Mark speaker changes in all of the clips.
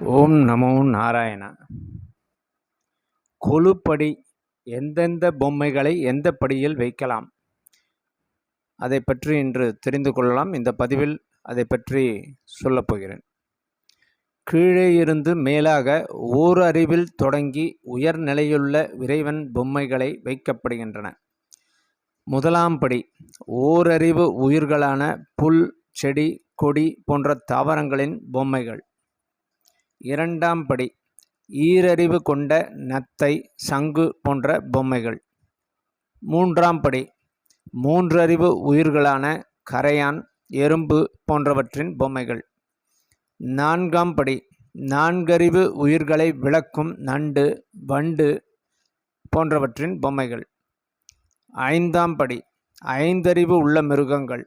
Speaker 1: ஓம் நமோ நாராயணா. கொலுப்படி எந்தெந்த பொம்மைகளை எந்த படியில் வைக்கலாம்? அதை பற்றி இன்று தெரிந்து கொள்ளலாம். இந்த பதிவில் அதை பற்றி சொல்லப்போகிறேன் கீழே இருந்து மேலாக ஓர் அறிவில் தொடங்கி உயர்நிலையுள்ள இறைவன் பொம்மைகளை வைக்கப்படுகின்றன. முதலாம் படி ஓரறிவு உயிர்களான புல் செடி கொடி போன்ற தாவரங்களின் பொம்மைகள். இரண்டாம் படி ஈரறிவு கொண்ட நத்தை சங்கு போன்ற பொம்மைகள். மூன்றாம் படி மூன்றறிவு உயிர்களான கரையான் எறும்பு போன்றவற்றின் பொம்மைகள். நான்காம் படி நான்கறிவு உயிர்களை விளக்கும் நண்டு வண்டு போன்றவற்றின் பொம்மைகள். ஐந்தாம் படி ஐந்தறிவு உள்ள மிருகங்கள்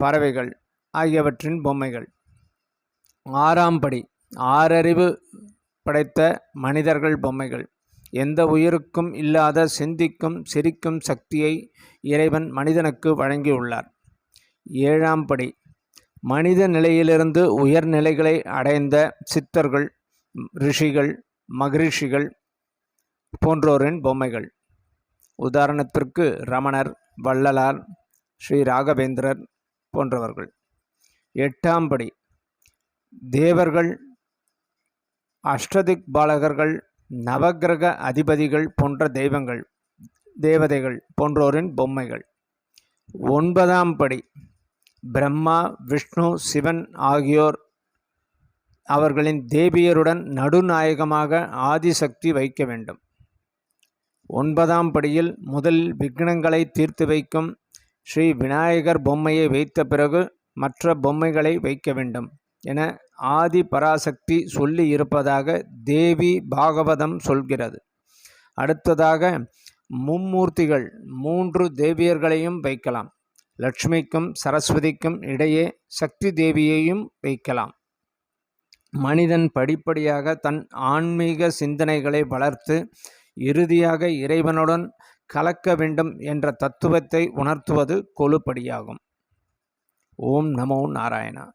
Speaker 1: பறவைகள் ஆகியவற்றின் பொம்மைகள். ஆறாம் படி ஆறறிவு படைத்த மனிதர்கள் பொம்மைகள். எந்த உயிருக்கும் இல்லாத சிந்திக்கும் சிரிக்கும் சக்தியை இறைவன் மனிதனுக்கு வழங்கியுள்ளார். ஏழாம் படி மனித நிலையிலிருந்து உயர்நிலைகளை அடைந்த சித்தர்கள் ரிஷிகள் மகரிஷிகள் போன்றோரின் பொம்மைகள். உதாரணத்திற்கு ரமணர் வள்ளலார் ஸ்ரீ ராகவேந்திரர் போன்றவர்கள். எட்டாம் படி தேவர்கள் அஷ்டதிக் பாலகர்கள் நவகிரக அதிபதிகள் போன்ற தெய்வங்கள் தேவதைகள் போன்றோரின் பொம்மைகள். ஒன்பதாம் படி பிரம்மா விஷ்ணு சிவன் ஆகியோர் அவர்களின் தேவியருடன் நடுநாயகமாக ஆதிசக்தி வைக்க வேண்டும். ஒன்பதாம் படியில் முதல் விக்னங்களை தீர்த்து வைக்கும் ஸ்ரீ விநாயகர் பொம்மையை வைத்த பிறகு மற்ற பொம்மைகளை வைக்க வேண்டும் என ஆதி பராசக்தி சொல்லி இருப்பதாக தேவி பாகவதம் சொல்கிறது. அடுத்ததாக மும்மூர்த்திகள் மூன்று தேவியர்களையும் வைக்கலாம். லட்சுமிக்கும் சரஸ்வதிக்கும் இடையே சக்தி தேவியையும் வைக்கலாம். மனிதன் படிப்படியாக தன் ஆன்மீக சிந்தனைகளை வளர்த்து இறுதியாக இறைவனுடன் கலக்க வேண்டும் என்ற தத்துவத்தை உணர்த்துவது கொலுப்படியாகும் ஓம் நமோ நாராயணா.